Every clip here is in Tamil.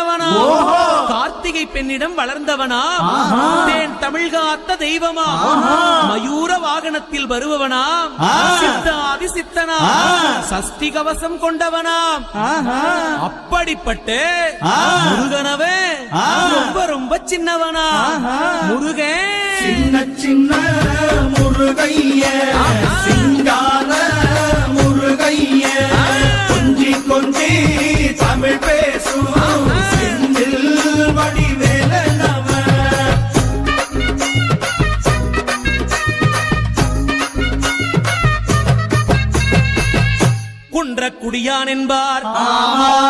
சொன்னவனா கார்த்திகை பெண்ணிடம் வளர்ந்தவனா? தேன் தமிழ் காத்த தெய்வமா மயூர வாகனத்தில் வருபவனாம் சித்தாதி சித்தனா சஷ்டி கவசம் கொண்டவனாம் அப்படிப்பட்ட முருகனவே ரொம்ப ரொம்ப சின்னவனா? முருகன் சின்ன சின்ன முருகைய. சிங்கார முருகைய. கொஞ்சி கொஞ்சி தமிழ் பேசும் নাম্বার আমার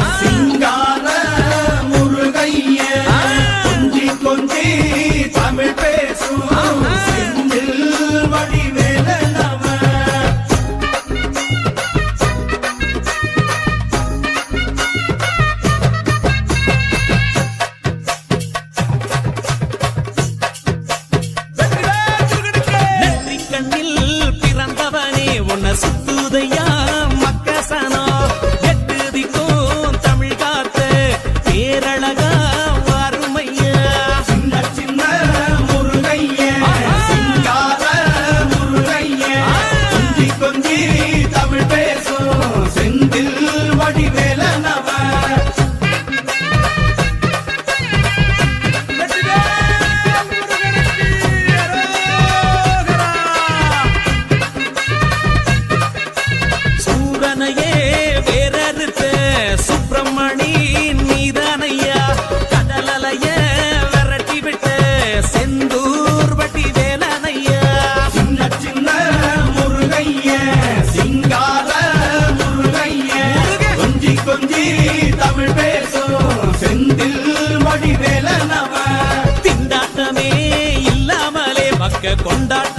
உன்னையே வேறறுத்த சுப்பிரமணி நீதானையா கடலைய விரட்டி விட்ட செந்தூர் வட்டி வேலனையா? சின்ன சின்ன முருகைய சிங்கார முருகைய கொஞ்சி கொஞ்சி தமிழ் பேசும் செந்தில் மடி வேலனவ. திண்டாட்டமே இல்லாமலே மக்க கொண்டாட்ட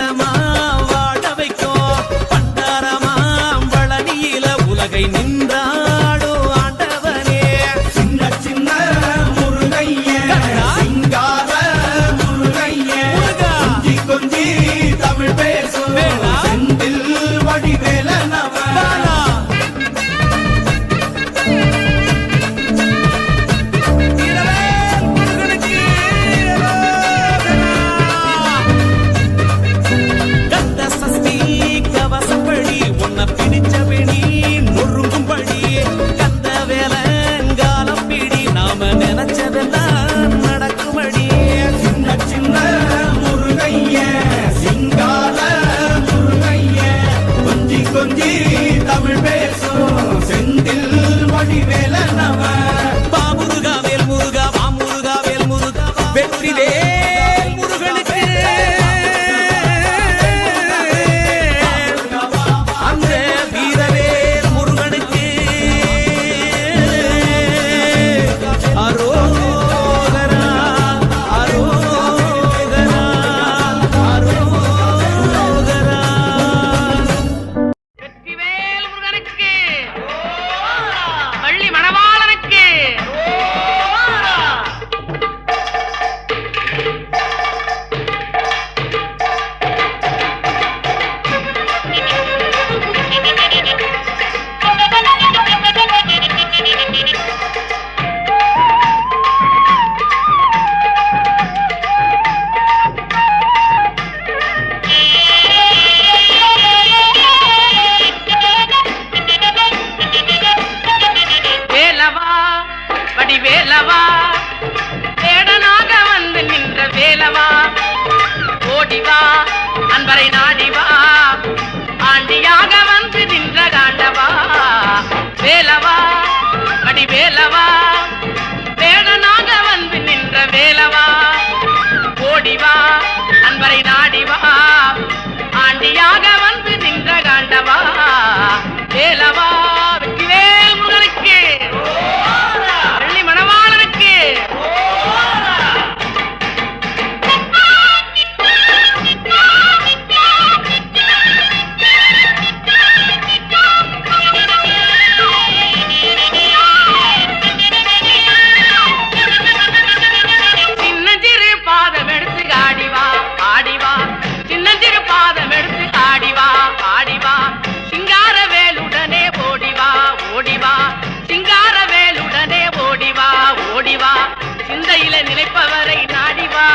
நினைப்பவரை நாடிவா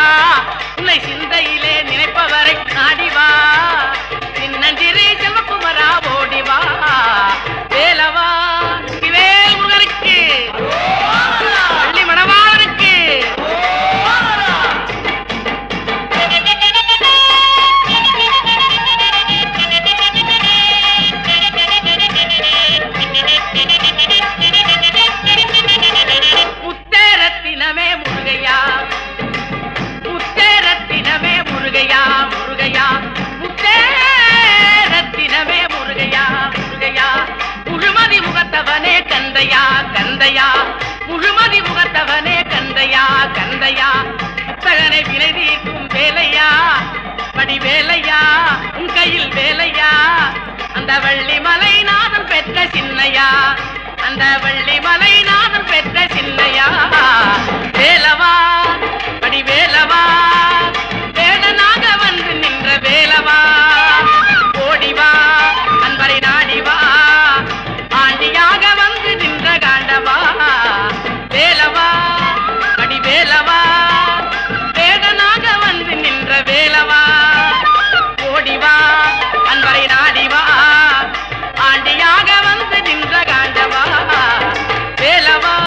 உன்னை சிந்தையிலே நினைப்பவரை நாடிவா சின்னஞ்சிறு செவக்குமரா ஓடிவா வேலவா. முருகையா? முத்தேரத்தினமே முருகையா முருகையா? முத்தேரத்தினமே முருகையா முருகையா? முழுமதி முகத்தவனே கந்தையா கந்தையா? முழுமதி முகத்தவனே கந்தையா கந்தையா? புத்தகனை விலை தீர்க்கும் வேலையா? படி வேலையா உன் கையில் வேலையா? அந்த வள்ளி மலை நாதம் பெற்ற சின்னையா? அந்த வள்ளி மலை நாதம் பெற்ற சின்னையா? வேலவா? படி வேலவா வேடனாக வந்து நின்ற வேலவா?